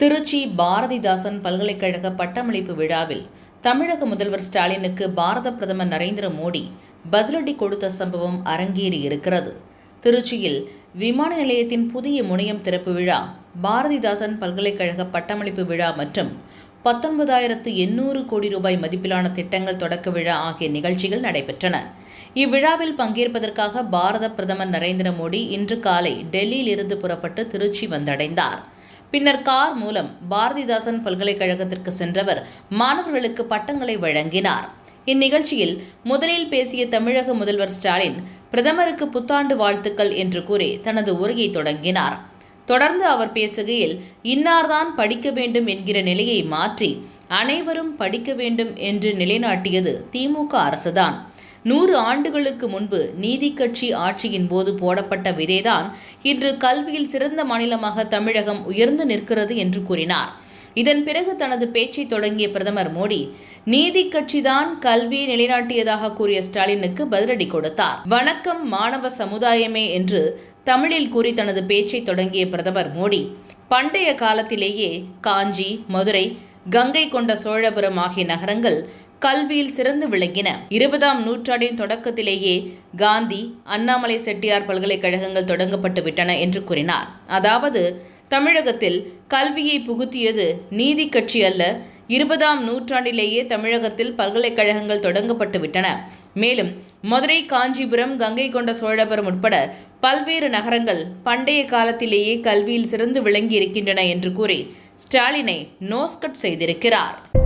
திருச்சி பாரதிதாசன் பல்கலைக்கழக பட்டமளிப்பு விழாவில் தமிழக முதல்வர் ஸ்டாலினுக்கு பாரத பிரதமர் நரேந்திர மோடி பதிலடி கொடுத்த சம்பவம் அரங்கேறி இருக்கிறது திருச்சியில் விமான நிலையத்தின் புதிய முனையம் திறப்பு விழா பாரதிதாசன் பல்கலைக்கழக பட்டமளிப்பு விழா மற்றும் பத்தொன்பதாயிரத்து எண்ணூறு கோடி ரூபாய் மதிப்பிலான திட்டங்கள் தொடக்க விழா ஆகிய நிகழ்ச்சிகள் நடைபெற்றன. இவ்விழாவில் பங்கேற்பதற்காக பாரத பிரதமர் நரேந்திர மோடி இன்று காலை டெல்லியிலிருந்து புறப்பட்டு திருச்சி வந்தடைந்தார். பின்னர் கார் மூலம் பாரதிதாசன் பல்கலைக்கழகத்திற்கு சென்றவர் மாணவர்களுக்கு பட்டங்களை வழங்கினார். இந்நிகழ்ச்சியில் முதலில் பேசிய தமிழக முதல்வர் ஸ்டாலின் பிரதமருக்கு புத்தாண்டு வாழ்த்துக்கள் என்று கூறி தனது உரையை தொடங்கினார். தொடர்ந்து அவர் பேசுகையில் இன்னார்தான் படிக்க வேண்டும் என்கிற நிலையை மாற்றி அனைவரும் படிக்க வேண்டும் என்று நிலைநாட்டியது திமுக அரசுதான். நூறு ஆண்டுகளுக்கு முன்பு நீதி கட்சி ஆட்சியின் போது போடப்பட்ட விதைதான் இன்று கல்வியில் சிறந்த மாநிலமாக தமிழகம் உயர்ந்து நிற்கிறது என்று கூறினார். இதன் பிறகு தனது பேச்சை தொடங்கிய பிரதமர் மோடி நீதி கட்சிதான் கல்வியை நிலைநாட்டியதாக கூறிய ஸ்டாலினுக்கு பதிலடி கொடுத்தார். வணக்கம் மாணவ சமுதாயமே என்று தமிழில் கூறி தனது பேச்சை தொடங்கிய பிரதமர் மோடி பண்டைய காலத்திலேயே காஞ்சி மதுரை கங்கை கொண்ட சோழபுரம் ஆகிய நகரங்கள் கல்வியில் சிறந்து விளங்கின. இருபதாம் நூற்றாண்டின் தொடக்கத்திலேயே காந்தி அண்ணாமலை செட்டியார் பல்கலைக்கழகங்கள் தொடங்கப்பட்டு விட்டன என்று கூறினார். அதாவது தமிழகத்தில் கல்வியை புகுத்தியது நீதி கட்சி அல்ல இருபதாம் நூற்றாண்டிலேயே தமிழகத்தில் பல்கலைக்கழகங்கள் தொடங்கப்பட்டு விட்டன. மேலும் மதுரை காஞ்சிபுரம் கங்கை கொண்ட சோழபுரம் உட்பட பல்வேறு நகரங்கள் பண்டைய காலத்திலேயே கல்வியில் சிறந்து விளங்கி இருக்கின்றன என்று கூறி ஸ்டாலினை நோஸ்கட் செய்திருக்கிறார்.